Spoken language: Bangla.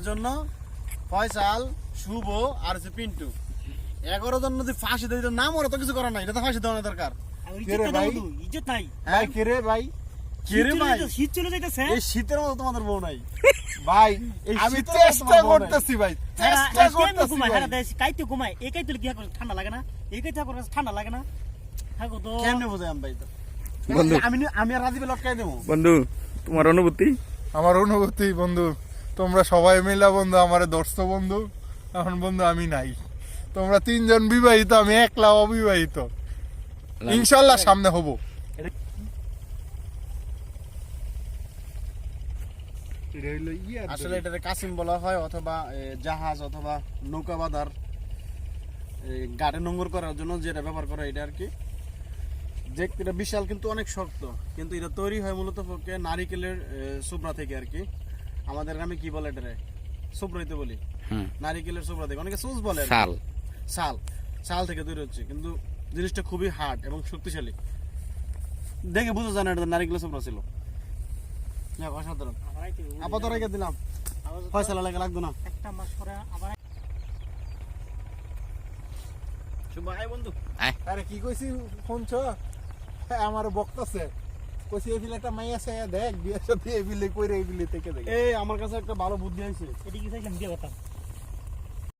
এটার জন্য ফয়সাল শুভ আর হচ্ছে পিন্টু। এগারো জন যদি ফাঁসি দিত নাম ওরা তো কিছু করার নাই এটা তো ফাঁসি দেওয়া দরকার। ভাই? হ্যাঁ? ভাই কে রে ভাই? কে রে শীত চলে ভাই? যাইতে- শীত চলে যাইতেছে। এই শীতের মতো তোমাদের বউ নাই। ভাই আমি চেষ্টা। করতেছি ভাই করতেছি কাইতে ঠান্ডা লাগে না? ঠান্ডা লাগে না? থাকো তো। কেমনে বুঝাই ভাই বন্ধু। আমি আমি আর রাজীবে লটকাই দেবো। বন্ধু তোমার অনুভূতি? আমার অনুভূতি বন্ধু তোমরা সবাই মিলা বন্ধু আমার দোস্ত বন্ধু। এখন বন্ধু আমি নাই। তোমরা তিনজন বিবাহিত আমি একলা অবিবাহিত। ইনশাল্লাহ সামনে হব। আসলে এটাতে কাসিম বলা হয় অথবা জাহাজ অথবা নৌকা বাঁধার গাড়ি নোংর করার জন্য যেটা ব্যবহার করে এটা আর কি। যে এটা বিশাল কিন্তু অনেক শক্ত কিন্তু এটা তৈরি হয় মূলত পক্ষে নারিকেলের সুবরা থেকে আর কি। আমাদের গ্রামে কি বলে এটারে? সুবরাইতে বলি। নারিকেলের সুবরা থেকে অনেকে সুজ বলে। শাল। শাল। শাল থেকে তৈরি হচ্ছে। কিন্তু জিনিসটা খুবই হার্ড এবং শক্তিশালী। দেখে বুঝা যায় না এটা নারিকেলের সুবরা ছিল। যাক, অসাধারণ। আপাতত রেখে দিলাম। ফয়সালা লাগে লাগতো না। একটা মাস পরে আবার শুভ আয় বন্ধু। আরে কি কইছি শুনছ? আমার বক্তাছে কইছি এই বিলে একটা মাই আছে দেখ বিয়ের সাথে এই বিলে কইরে এই বিলে থেকে দেখ। এই আমার কাছে একটা ভালো বুদ্ধি আছে এদিকে চাইলাম দিয়ে করতাম।